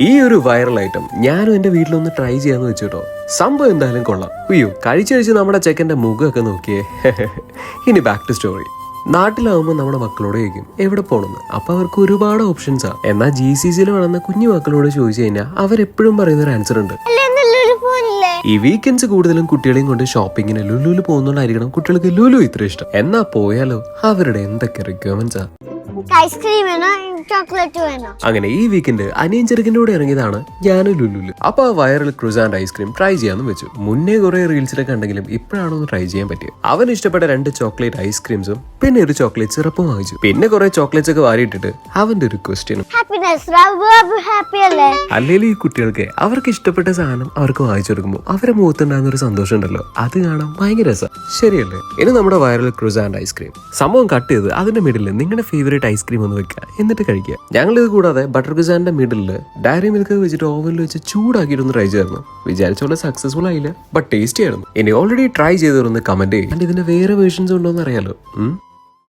ഈ ഒരു viral item ഞാനും എന്റെ വീട്ടിലൊന്ന് ട്രൈ ചെയ്യാന്ന് വെച്ചു കേട്ടോ സംഭവം എന്തായാലും കൊള്ളാം. അയ്യോ കഴിച്ചു കഴിച്ച് നമ്മുടെ ചെക്കന്റെ മുഖമൊക്കെ നോക്കിയേ. ഇനി ബാക്ക് ടു സ്റ്റോറി നാട്ടിലാവുമ്പോൾ നമ്മുടെ മക്കളോട് ചോദിക്കും എവിടെ പോകണമെന്ന് അപ്പോൾ അവർക്ക് ഒരുപാട് ഓപ്ഷൻസാണ് എന്നാൽ ജി സി സിയിൽ വളർന്ന കുഞ്ഞു മക്കളോട് ചോദിച്ചു കഴിഞ്ഞാൽ അവരെപ്പോഴും പറയുന്ന ഒരു ആൻസർ ഉണ്ട്. ഈ വീക്കെൻഡ്സ് കൂടുതലും കുട്ടികളെയും കൊണ്ട് ഷോപ്പിങ്ങിന് ലുലുലു പോകുന്നോണ്ടായിരിക്കണം കുട്ടികൾക്ക് ലുലു ഇത്ര ഇഷ്ടം. എന്നാ പോയാലോ അവരുടെ എന്തൊക്കെ റിക്വയർമെന്റ്സാ ഐസ്ക്രീം വേണോ ചോക്ലേറ്റ് വേണോ? അങ്ങനെ ഈ വീക്കെൻഡ് അനിയൻ ചെറുക്കിന്റെ കൂടെ ഇറങ്ങിയതാണ് ഞാൻ ലുലുലു അപ്പൊ ആ വൈറൽ ക്രൂസാൻഡ് ഐസ്ക്രീം ട്രൈ ചെയ്യാന്ന് വെച്ചു. മുന്നേ കുറെ റീൽസിലൊക്കെ ഉണ്ടെങ്കിലും ഇപ്പോഴാണ് ഒന്ന് ട്രൈ ചെയ്യാൻ പറ്റിയത് അവൻ ഇഷ്ടപ്പെട്ട രണ്ട് ചോക്ലേറ്റ് ഐസ്ക്രീംസും പിന്നെ ഒരു ചോക്ലേറ്റ് സിറപ്പും വാങ്ങിച്ചു. പിന്നെ കുറെ ചോക്ലേറ്റ്സ് ഒക്കെ വാരിയിട്ടിട്ട് അവന്റെ ഒരു ക്വസ്റ്റ്യനും അല്ലെങ്കിൽ ഈ കുട്ടികൾക്ക് അവർക്ക് ഇഷ്ടപ്പെട്ട സാധനം അവർക്ക് വാങ്ങിച്ചു കൊടുക്കുമ്പോൾ അവരെ മുഖത്തുണ്ടാകുന്ന ഒരു സന്തോഷം ഉണ്ടല്ലോ. അത് കാണാൻ ഭയങ്കര രസം. ശരിയല്ലേ? ഇനി നമ്മുടെ വൈറൽ ആൻഡ് ഐസ്ക്രീം. സംഭവം കട്ട് ചെയ്ത് അതിന്റെ മിഡിൽ നിങ്ങളുടെ ഫേവറേറ്റ് ഐസ്ക്രീം ഒന്ന് വെക്കുക എന്നിട്ട് കഴിക്കുക ഞങ്ങൾ ഇത് കൂടാതെ ബട്ടർ ക്രുസാൻഡിന്റെ മിഡിൽ ഡയറി മിൽക്ക് വെച്ചിട്ട് ഓവനിൽ വെച്ച് ചൂടാക്കിയിട്ടൊന്ന് ട്രൈ ചെയ്തിരുന്നു വിചാരിച്ച പോലെ സക്സസ്ഫുൾ ആയില്ല ബട്ട് ടേസ്റ്റി ആയിരുന്നു. ഇനി ഓൾറെഡി ട്രൈ ചെയ്തവരൊന്ന് കമന്റ് ചെയ്യും. ഇതിന്റെ വേറെ വേർഷൻസ് ഉണ്ടോ എന്ന് അറിയാലോ?